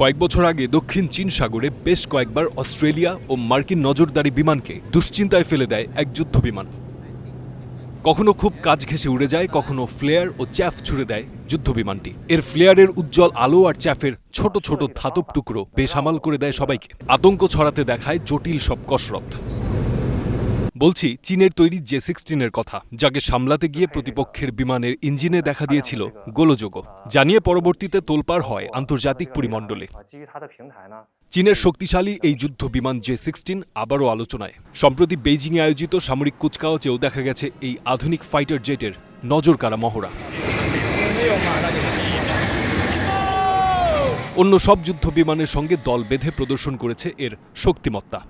কয়েক বছর আগে দক্ষিণ চীন সাগরে বেশ কয়েকবার অস্ট্রেলিয়া ও মার্কিন নজরদারি বিমানকে দুশ্চিন্তায় ফেলে দেয় এক যুদ্ধ বিমান কখনো খুব কাজ ঘেঁষে উড়ে যায়, কখনো ফ্লেয়ার ও চ্যাফ ছুড়ে দেয় যুদ্ধ বিমানটি এর ফ্লেয়ারের উজ্জ্বল আলো আর চ্যাফের ছোট ছোট ধাতব টুকরো বেসামাল করে দেয় সবাইকে। আতঙ্ক ছড়াতে দেখায় জটিল সব কসরত। বলছি, চীনের তৈরি জে সিক্সটিনের কথা, যাকে সামলাতে গিয়ে প্রতিপক্ষের বিমানের ইঞ্জিনে দেখা দিয়েছিল গোলযোগ। জানিয়ে পরবর্তীতে তোলপাড় হয় আন্তর্জাতিক পরিমণ্ডলে। চীনের শক্তিশালী এই যুদ্ধ বিমান জে সিক্সটিন আবারও আলোচনায়। সম্প্রতি বেইজিংয়ে আয়োজিত সামরিক কুচকাওয়াচেও দেখা গেছে এই আধুনিক ফাইটার জেটের নজরকাড়া মহড়া। অন্য সব যুদ্ধ বিমানের সঙ্গে দল বেঁধে প্রদর্শন করেছে এর শক্তিমত্তা।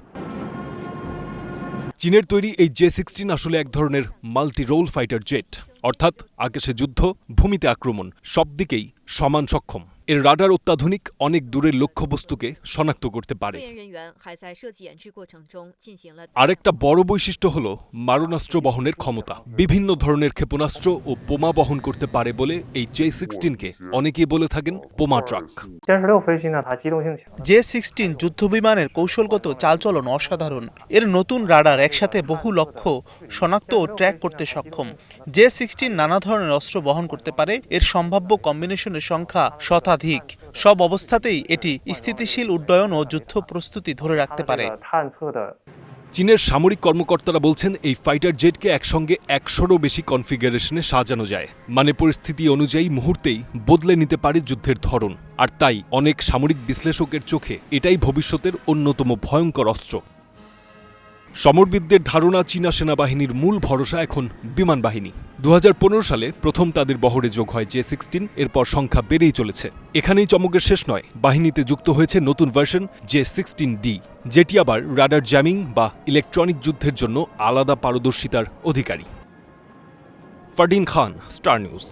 চীনের তৈরি এই জে সিক্সটিন আসলে এক ধরনের মাল্টি রোল ফাইটার জেট। অর্থাৎ আকাশে যুদ্ধ, ভূমিতে আক্রমণ সব দিকেই সমান সক্ষম। এর রাডার অত্যাধুনিক অনেক দূরের লক্ষ্যবস্তুকে শনাক্ত করতে পারে। আরেকটা বড় বৈশিষ্ট্য হল মারণাস্ত্র বহনের ক্ষমতা। বিভিন্ন ধরনের ক্ষেপণাস্ত্র ও বোমা বহন করতে পারে বলে এই জে সিক্সটিনকে অনেকেই বলে থাকেন বোমা ট্রাক। জে সিক্সটিন যুদ্ধ বিমানের কৌশলগত চালচলন অসাধারণ। এর নতুন রাডার একসাথে বহু লক্ষ্য শনাক্ত ও ট্র্যাক করতে সক্ষম। জে সিক্সটিন নানা ধরনের অস্ত্র বহন করতে পারে। এর সম্ভাব্য কম্বিনেশনের সংখ্যা শতা শতাধিক সব অবস্থাতেই এটি স্থিতিশীল উড্ডয়ন ও যুদ্ধ প্রস্তুতি ধরে রাখতে পারে। চীনের সামরিক কর্মকর্তারা বলছেন, এই ফাইটার জেটকে একসঙ্গে একশোরও বেশি কনফিগারেশনে সাজানো যায়। মানে পরিস্থিতি অনুযায়ী মুহূর্তেই বদলে নিতে পারে যুদ্ধের ধরন। আর তাই অনেক সামরিক বিশ্লেষকের চোখে এটাই ভবিষ্যতের অন্যতম ভয়ঙ্কর অস্ত্র। সমরবিদদের ধারণা চীনা সেনাবাহিনীর মূল ভরসা এখন বিমান বাহিনী। দু হাজার পনেরো সালে প্রথম তাদের বহরে যোগ হয় জে সিক্সটিন, এরপর সংখ্যা বেড়েই চলেছে। এখানেই চমকের শেষ নয়, বাহিনীতে যুক্ত হয়েছে নতুন ভার্সন জে সিক্সটিন ডি, যেটি আবার রাডার জ্যামিং বা ইলেকট্রনিক যুদ্ধের জন্য আলাদা পারদর্শিতার অধিকারী। Fardin Khan, Star News.